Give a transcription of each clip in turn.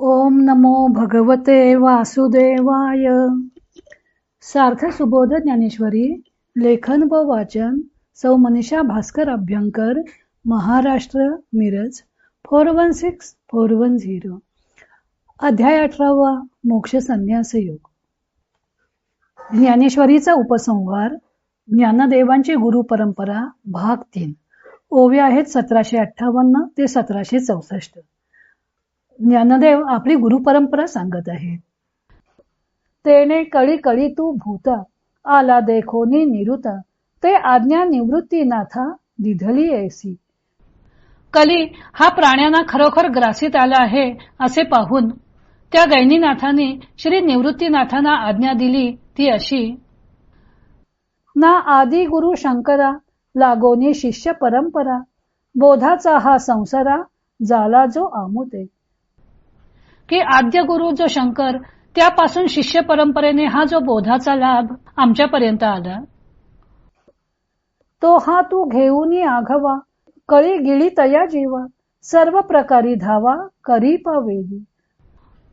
ओम नमो भगवते वासुदेवाय. सार्थ सुबोध ज्ञानेश्वरी लेखन व वाचन सौ Manisha Bhaskar Abhyankar Maharashtra Miraj four one six four one zero. अध्याय अठरावा मोक्ष संन्यास योग. ज्ञानेश्वरीचा उपसंहार ज्ञानदेवांची गुरु परंपरा भाग तीन. ओव्या आहेत सतराशे अठ्ठावन्न ते सतराशे चौसष्ट. ज्ञानदेव आपली गुरु परंपरा सांगत आहे. तेने कळी कळी तू भूता आला देखोनी निरुता ते आज्ञा निवृत्ती नाथा दिधली ऐसी. कली हा प्राण्यांना खरोखर ग्रासित आला आहे असे पाहून त्या गैनीनाथाने श्री निवृत्तीनाथांना आज्ञा दिली ती अशी. ना आदि गुरु शंकरा लागोनी शिष्य परंपरा बोधाचा हा संसारा झाला जो आमुते. की आद्य गुरु जो शंकर त्यापासून शिष्य परंपरेने हा जो बोधाचा लाभ आमच्यापर्यंत आला. तो हा तू घेऊन आघवा कळी गिळी तया जीवा सर्व प्रकारी धावा करी पावेली.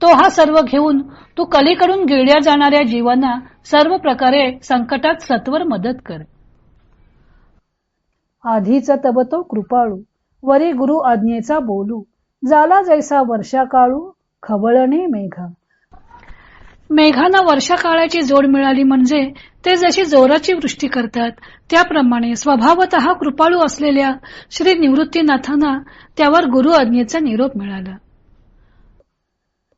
तो हा सर्व घेऊन तू कलीकडून गिळल्या जाणाऱ्या जीवांना सर्व प्रकारे संकटात सत्वर मदत कर. आधीच तब तो कृपाळू वरी गुरु आज्ञेचा बोलू जाला जैसा वर्षा काळू खवळणे मेघा. मेघांना वर्षा काळाची जोड मिळाली म्हणजे ते जशी जोराची वृष्टी करतात त्याप्रमाणे स्वभावत कृपाळू असलेल्या श्री निवृत्तीनाथांना त्यावर गुरु आज्ञेचा निरोप मिळाला.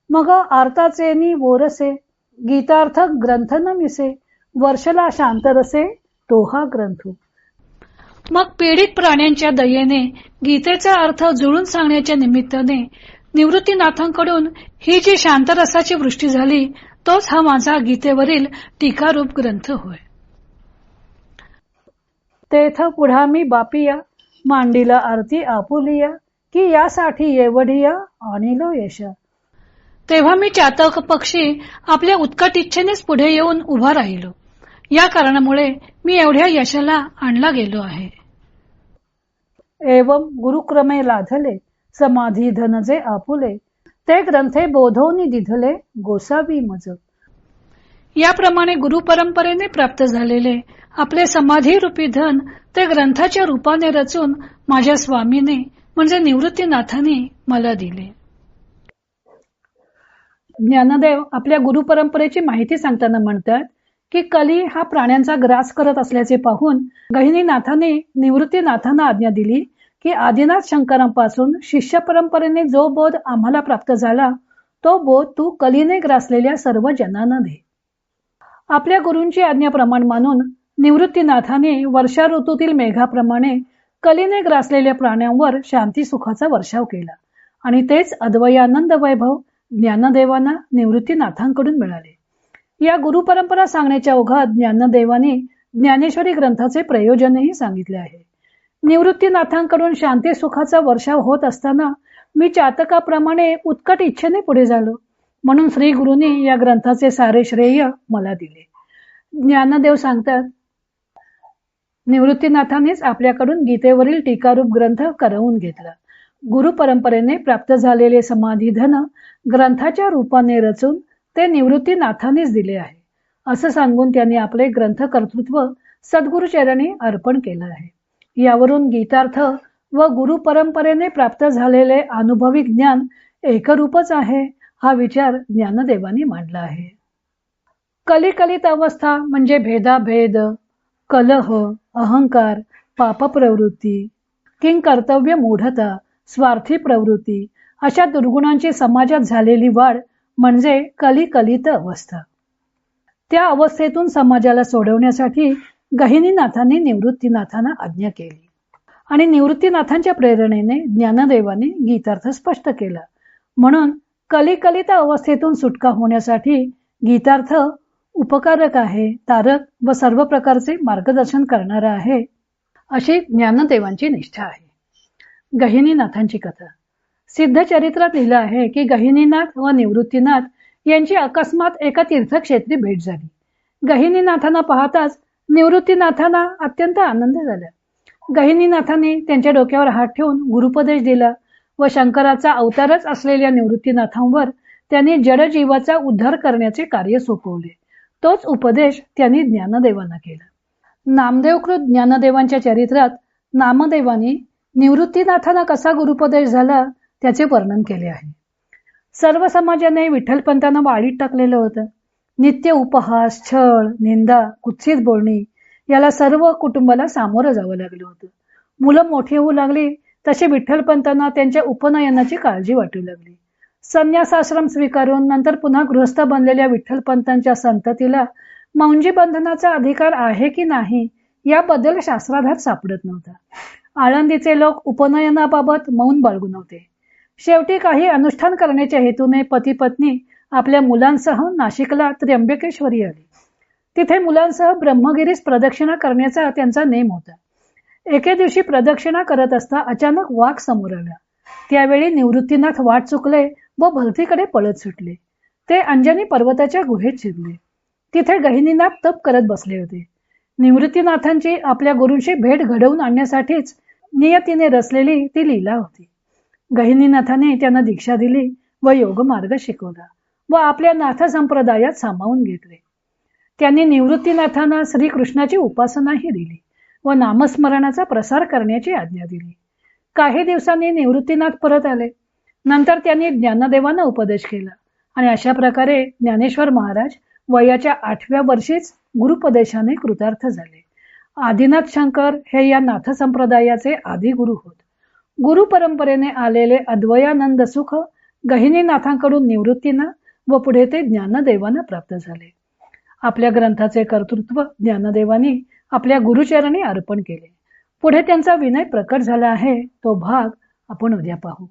मग आर्ताचे नि वोरसे गीतार्थ ग्रंथ न मिसे वर्षला शांत रसे तो हा ग्रंथ. मग पीडित प्राण्यांच्या दयेने गीतेचा अर्थ जुळून सांगण्याच्या निमित्ताने निवृत्तीनाथांकडून ही जी शांतरसाची वृष्टी झाली तोच हा माझा गीतेवरील टीकारूप ग्रंथ होय. तेथ पुढा मी बापिया मांडीला आरती आपुलिया की यासाठी येवढिया आणिलो यशा. तेव्हा मी चातक पक्षी आपल्या उत्कट इच्छेनेच पुढे येऊन उभा राहिलो. या कारणामुळे मी एवढ्या यशाला आणला गेलो आहे. एवम गुरुक्रमे लाधले. समाधी धनजे आपुले ते ग्रंथे बोधवनी दिधले गोसावी मज. याप्रमाणे गुरु परंपरेने प्राप्त झालेले आपले समाधी रूपी धन ते ग्रंथाच्या रूपाने रचून माझ्या स्वामीने म्हणजे निवृत्तीनाथाने मला दिले. ज्ञानदेव आपल्या गुरु परंपरेची माहिती सांगताना म्हणतात की कली हा प्राण्यांचा ग्रास करत असल्याचे पाहून गहिनीनाथाने निवृत्तीनाथांना आज्ञा दिली की आदिनाथ शंकरांपासून शिष्य परंपरेने जो बोध आम्हाला प्राप्त झाला तो बोध तू कलीने ग्रासलेल्या सर्व जनांना दे. आपल्या गुरूंची आज्ञा प्रमाण मानून निवृत्तीनाथाने वर्षा ऋतूतील मेघाप्रमाणे कलीने ग्रासलेल्या प्राण्यांवर शांती सुखाचा वर्षाव केला आणि तेच अद्वयानंद वैभव ज्ञानदेवांना निवृत्तीनाथांकडून मिळाले. या गुरु परंपरा सांगण्याच्या ओघात ज्ञानदेवाने ज्ञानेश्वरी ग्रंथाचे प्रयोजनही सांगितले आहे. निवृत्तीनाथांकडून शांती सुखाचा वर्षाव होत असताना मी चातकाप्रमाणे उत्कट इच्छेने पुढे झालो. म्हणून श्री गुरुनी या ग्रंथाचे सारे श्रेय मला दिले. ज्ञानदेव सांगतात निवृत्तीनाथानेच आपल्याकडून गीतेवरील टीकारूप ग्रंथ करवून घेतला. गुरु परंपरेने प्राप्त झालेले समाधी धन ग्रंथाच्या रूपाने रचून ते निवृत्तीनाथांनीच दिले आहे. असं सांगून त्यांनी आपले ग्रंथ कर्तृत्व सद्गुरुचरणी अर्पण केलं आहे. यावरून गीतार्थ व गुरु परंपरेने प्राप्त झालेले अनुभवी ज्ञान एकरूपच आहे हा विचार ज्ञानदेवानी मांडला आहे. कलिकलित अवस्था म्हणजे भेदाभेद कलह अहंकार पाप प्रवृत्ती किंग कर्तव्य मूढता स्वार्थी प्रवृत्ती अशा दुर्गुणांची समाजात झालेली वाढ म्हणजे कलिकलित अवस्था. त्या अवस्थेतून समाजाला सोडवण्यासाठी गहिनीनाथांनी निवृत्तीनाथांना आज्ञा केली. आणि निवृत्तीनाथांच्या प्रेरणेने ज्ञानदेवाने गीतार्थ स्पष्ट केला. म्हणून कलिकलित अवस्थेतून सुटका होण्यासाठी गीतार्थ उपकारक आहे तारक व सर्व प्रकारचे मार्गदर्शन करणारा आहे अशी ज्ञानदेवांची निष्ठा आहे. गहिनीनाथांची कथा. सिद्ध चरित्रात लिहिलं आहे की गहिनीनाथ व निवृत्तीनाथ यांची अकस्मात एका तीर्थक्षेत्री भेट झाली. गहिनीनाथांना पाहताच निवृत्तीनाथांना अत्यंत आनंद झाला. गहिनीनाथाने त्यांच्या डोक्यावर हात ठेवून गुरुपदेश दिला व शंकराचा अवतारच असलेल्या निवृत्तीनाथांवर त्यांनी जडजीवाचा उद्धार करण्याचे कार्य सोपवले. तोच उपदेश त्यांनी ज्ञानदेवांना केला. नामदेवकृत ज्ञानदेवांच्या चरित्रात नामदेवानी निवृत्तीनाथांना कसा गुरुपदेश झाला त्याचे वर्णन केले आहे. सर्व समाजाने विठ्ठलपंतांना वाळीत टाकलेलं होतं. नित्य उपहास छळ निंदा कुत्सित बोलणी याला सर्व कुटुंबाला सामोरं जावं लागलं होतं. मुलं मोठी होऊ लागली तशी विठ्ठलपंतांना त्यांच्या उपनयनाची काळजी वाटू लागली. संन्यासाश्रम स्वीकारून नंतर पुन्हा गृहस्थ बनलेल्या विठ्ठलपंतांच्या संततीला मौंजी बंधनाचा अधिकार आहे की नाही याबद्दल शास्त्राधार सापडत नव्हता. आळंदीचे लोक उपनयनाबाबत मौन बाळगू नव्हते. शेवटी काही अनुष्ठान करण्याच्या हेतूने पती पत्नी आपल्या मुलांसह नाशिकला त्र्यंबकेश्वरी आली. तिथे मुलांसह ब्रह्मगिरीस प्रदक्षिणा करण्याचा त्यांचा नेम होता. एके दिवशी प्रदक्षिणा करत असता अचानक वाघ समोर आला. त्यावेळी निवृत्तीनाथ वाट चुकले व भलतीकडे पळत सुटले. ते अंजनी पर्वताच्या गुहेत शिरले. तिथे गहिनीनाथ तप करत बसले होते. निवृत्तीनाथांची आपल्या गुरूंशी भेट घडवून आणण्यासाठीच नियतीने रचलेली ती लीला होती. गहिनीनाथाने त्यांना दीक्षा दिली व योग मार्ग शिकवला. व आपल्या नाथ संप्रदायात सामावून घेतले. त्यांनी निवृत्तीनाथांना श्रीकृष्णाची उपासनाही दिली व नामस्मरणाचा प्रसार करण्याची आज्ञा दिली. काही दिवसांनी निवृत्तीनाथ परत आले. नंतर त्यांनी ज्ञानदेवांना उपदेश केला आणि अशा प्रकारे ज्ञानेश्वर महाराज वयाच्या आठव्या वर्षीच गुरुपदेशाने कृतार्थ झाले. आदिनाथ शंकर हे या नाथ संप्रदायाचे आदी गुरु होत. गुरु परंपरेने आलेले अद्वयानंद सुख गहिनीनाथांकडून निवृत्तीना व पुढे ते ज्ञानदेवांना प्राप्त झाले. आपल्या ग्रंथाचे कर्तृत्व ज्ञानदेवानी आपल्या गुरुचरणी अर्पण केले. पुढे त्यांचा विनय प्रकट झाला आहे तो भाग आपण उद्या पाहू.